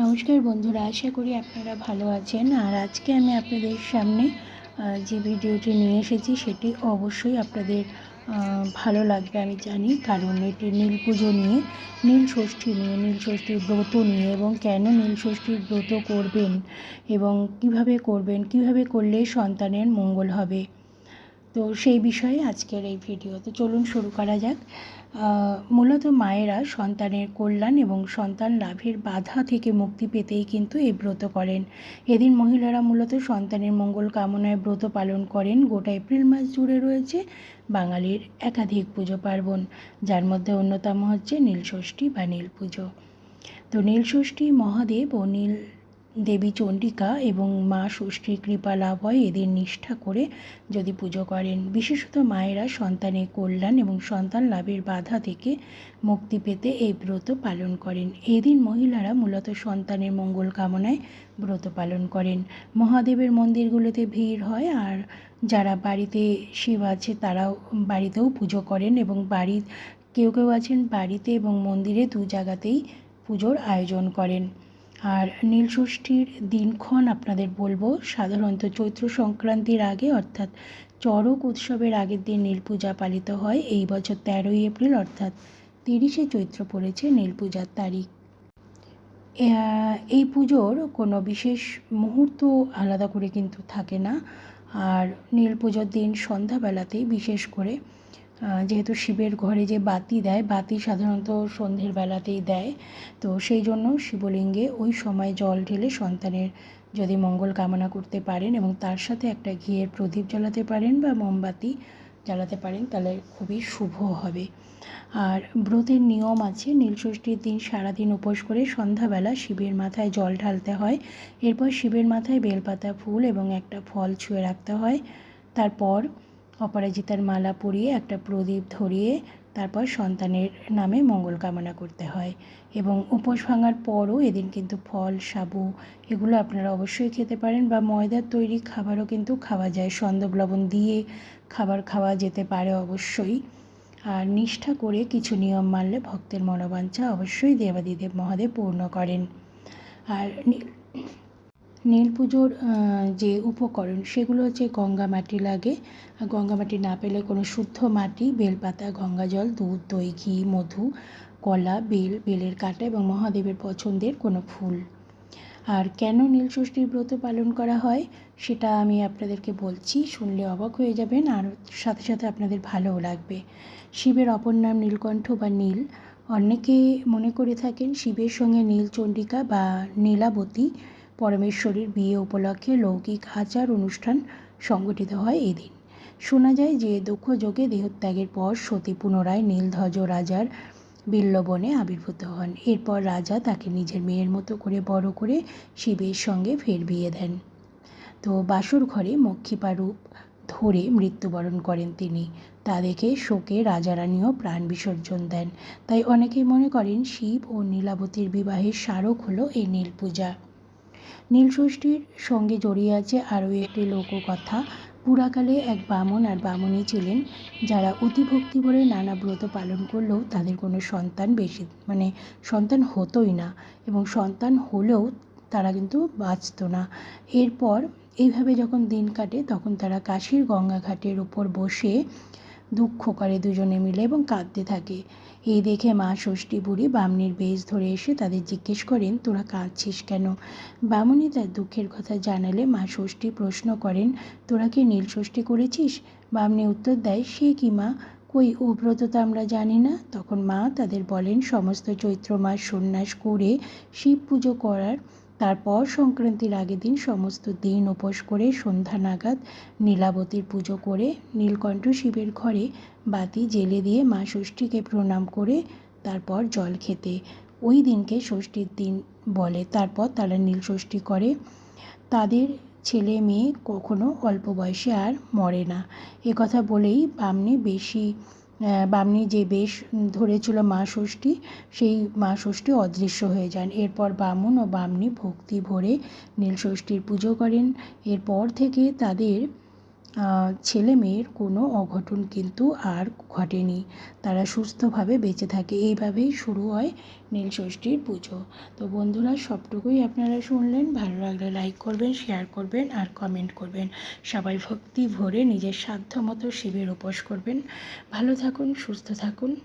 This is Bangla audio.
নমস্কার বন্ধুরা, আশা করি আপনারা ভালো আছেন। আর আজকে আমি আপনাদের সামনে যে ভিডিওটি নিয়ে এসেছি, সেটি অবশ্যই আপনাদের ভালো লাগবে আমি জানি। কারণ এটি নীল পুজো নিয়ে, নীল ষষ্ঠী নিয়ে, নীল ষষ্ঠীর ব্রত নিয়ে এবং কেন নীল ষষ্ঠীর ব্রত করবেন এবং কীভাবে করবেন, কীভাবে করলে সন্তানের মঙ্গল হবে। তো সেই বিষয়ে আজকের এই ভিডিও তো চলুন শুরু করা যাক। মূলত মায়েরা সন্তানের কল্যাণ এবং সন্তান লাভের বাধা থেকে মুক্তি পেতেই কিন্তু এই ব্রত করেন। এদিন মহিলারা মূলত সন্তানের মঙ্গল কামনায় ব্রত পালন করেন। গোটা এপ্রিল মাস জুড়ে রয়েছে বাঙালির একাধিক পুজো পার্বণ, যার মধ্যে অন্যতম হচ্ছে নীলষষ্ঠী বা নীল পুজো তো নীলষষ্ঠী, মহাদেব ও নীল দেবী চণ্ডিকা এবং মা ষষ্ঠীর কৃপা লাভ হয়। এদের নিষ্ঠা করে যদি পুজো করেন। বিশেষত মায়েরা সন্তানের কল্যাণ এবং সন্তান লাভের বাধা থেকে মুক্তি পেতে এই ব্রত পালন করেন। এদিন মহিলারা মূলত সন্তানের মঙ্গল কামনায় ব্রত পালন করেন। মহাদেবের মন্দিরগুলোতে ভিড় হয় আর যারা বাড়িতে শিব আছে তারাও বাড়িতেও পুজো করেন এবং বাড়ি কেউ কেউ আছেন বাড়িতে এবং মন্দিরে দু জায়গাতেই পুজোর আয়োজন করেন। আর নীলষষ্ঠীর দিনক্ষণ আপনাদের বলব, সাধারণত চৈত্র সংক্রান্তির আগে, অর্থাৎ চড়ক উৎসবের আগের দিন নীল পূজা পালিত হয়, এই বছর তেরোই এপ্রিল, অর্থাৎ তিরিশে চৈত্র পড়েছে নীল পূজার তারিখ। এই পুজোর কোনো বিশেষ মুহূর্ত আলাদা করে কিন্তু থাকে না। আর নীল পুজোর দিন সন্ধ্যাবেলাতেই বিশেষ করে যেহেতু শিবের ঘরে যে বাতি দেয়, বাতি সাধারণত সন্ধ্যের বেলাতেই দেয়। তো সেই জন্য শিবলিঙ্গে ওই সময় জল ঢেলে সন্তানের যদি মঙ্গল কামনা করতে পারেন এবং তার সাথে একটা ঘিয়ের প্রদীপ জ্বালাতে পারেন বা মোমবাতি জ্বালাতে পারেন, তাহলে খুবই শুভ হবে। আর ব্রতের নিয়ম আছে, নীলষষ্ঠীর দিন সারাদিন উপোস করে সন্ধ্যাবেলা শিবের মাথায় জল ঢালতে হয়। এরপর শিবের মাথায় বেলপাতা, ফুল এবং একটা ফল ছুঁয়ে রাখতে হয়। তারপর অপরাজিতার মালা পরিয়ে একটা প্রদীপ ধরিয়ে তারপর সন্তানের নামে মঙ্গল কামনা করতে হয় এবং উপোস ভাঙার পরও এদিন কিন্তু ফল, সাবু এগুলো আপনারা অবশ্যই খেতে পারেন বা ময়দার তৈরি খাবারও কিন্তু খাওয়া যায়। সন্দব লবণ দিয়ে খাবার খাওয়া যেতে পারে অবশ্যই। আর নিষ্ঠা করে কিছু নিয়ম মানলে ভক্তের মনোবাঞ্ছা অবশ্যই দেবাদিদেব মহাদেব পূর্ণ করেন। আর নীল পুজোর যে উপকরণ, সেগুলো হচ্ছে গঙ্গা মাটি লাগে। গঙ্গা মাটি না পেলে কোনো শুদ্ধ মাটি, বেলপাতা, গঙ্গা জল, দুধ, দই, ঘি, মধু, কলা, বেল, বেলের কাঁটা এবং মহাদেবের পছন্দের কোনো ফুল। আর কেন নীল ষষ্ঠীর ব্রত পালন করা হয়, সেটা আমি আপনাদেরকে বলছি, শুনলে অবাক হয়ে যাবেন, আর সাথে সাথে আপনাদের ভালোও লাগবে। শিবের অপর নাম নীলকণ্ঠ বা নীল। অনেকে মনে করে থাকেন শিবের সঙ্গে নীলচণ্ডিকা বা নীলাবতী। পরমেশ্বরীর বিয়ে উপলক্ষে লৌকিক আচার অনুষ্ঠান সংগঠিত হয় এদিন। শোনা যায় যে দক্ষ যোগে দেহত্যাগের পর সতী পুনরায় নীলধ্বজ রাজার বিল্লবনে আবির্ভূত হন। এরপর রাজা তাকে নিজের মেয়ের মতো করে বড় করে শিবের সঙ্গে ফের বিয়ে দেন। তো বাসুর ঘরে মক্ষিপা রূপ ধরে মৃত্যুবরণ করেন তিনি। তা দেখে শোকে রাজারানীও প্রাণ বিসর্জন দেন। তাই অনেকেই মনে করেন শিব ও নীলাবতীর বিবাহের স্মারক হলো এই নীল পূজা নীলষষ্ঠীর সঙ্গে জড়িয়ে আছে আরও একটি লোককথা। পুরাকালে এক বামন আর বামুনি ছিলেন যারা অতি ভক্তি ভরে নানা ব্রত পালন করলেও তাদের কোনো সন্তান বেশি মানে সন্তান হতোই না এবং সন্তান হলেও তারা কিন্তু বাঁচত না। এরপর এইভাবে যখন দিন কাটে তখন তারা কাশীর গঙ্গা ঘাটের উপর বসে দুঃখ করে দুজনে মিলে এবং কাঁদতে থাকে। এই দেখে মা ষষ্ঠী বুড়ি বামনির বেশ ধরে এসে তাদের জিজ্ঞেস করেন, তোরা কাঁদছিস কেন? বামনি তার দুঃখের কথা জানালে মা ষষ্ঠী প্রশ্ন করেন, তোরা কি নীল ষষ্ঠী করেছিস? বামনি উত্তর দেয়, সে কি মা? কই ও ব্রত তো আমরা জানি না। তখন মা তাদের বলেন, সমস্ত চৈত্র মাস সন্ন্যাস করে শিব পুজো করার। তারপর সংক্রান্তির আগের দিন সমস্ত দিন উপোস করে সন্ধ্যা নাগাদ নীলাবতীর পুজো করে নীলকণ্ঠ শিবের ঘরে বাতি জেলে দিয়ে মা ষষ্ঠীকে প্রণাম করে তারপর জল খেতে। ওই দিনকে ষষ্ঠীর দিন বলে। তারপর তারা নীল ষষ্ঠী করে। তাদের ছেলে মেয়ে কখনো অল্প বয়সে আর মরে না। এ কথা বলেই বামনি বেশি বামনি যে বেশ ধরেছিল মা ষষ্ঠী, সেই মা ষষ্ঠী অদৃশ্য হয়ে যান। এরপর বামুন ও বামনি ভক্তি ভরে নীল ষষ্ঠীর পুজো করেন। এরপর থেকে তাদের ছেলে মেয়ের কোনো অঘটন কিন্তু আর ঘটেনি। তারা সুস্থভাবে বেঁচে থাকে। এইভাবেই শুরু হয় নীলষষ্ঠীর পুজো। তো বন্ধুরা, সবটুকুই আপনারা শুনলেন। ভালো লাগলে লাইক করবেন শেয়ার করবেন আর কমেন্ট করবেন। সবাই ভক্তি ভরে নিজের সাধ্য মতো শিবের উপোস করবেন। ভালো থাকুন, সুস্থ থাকুন।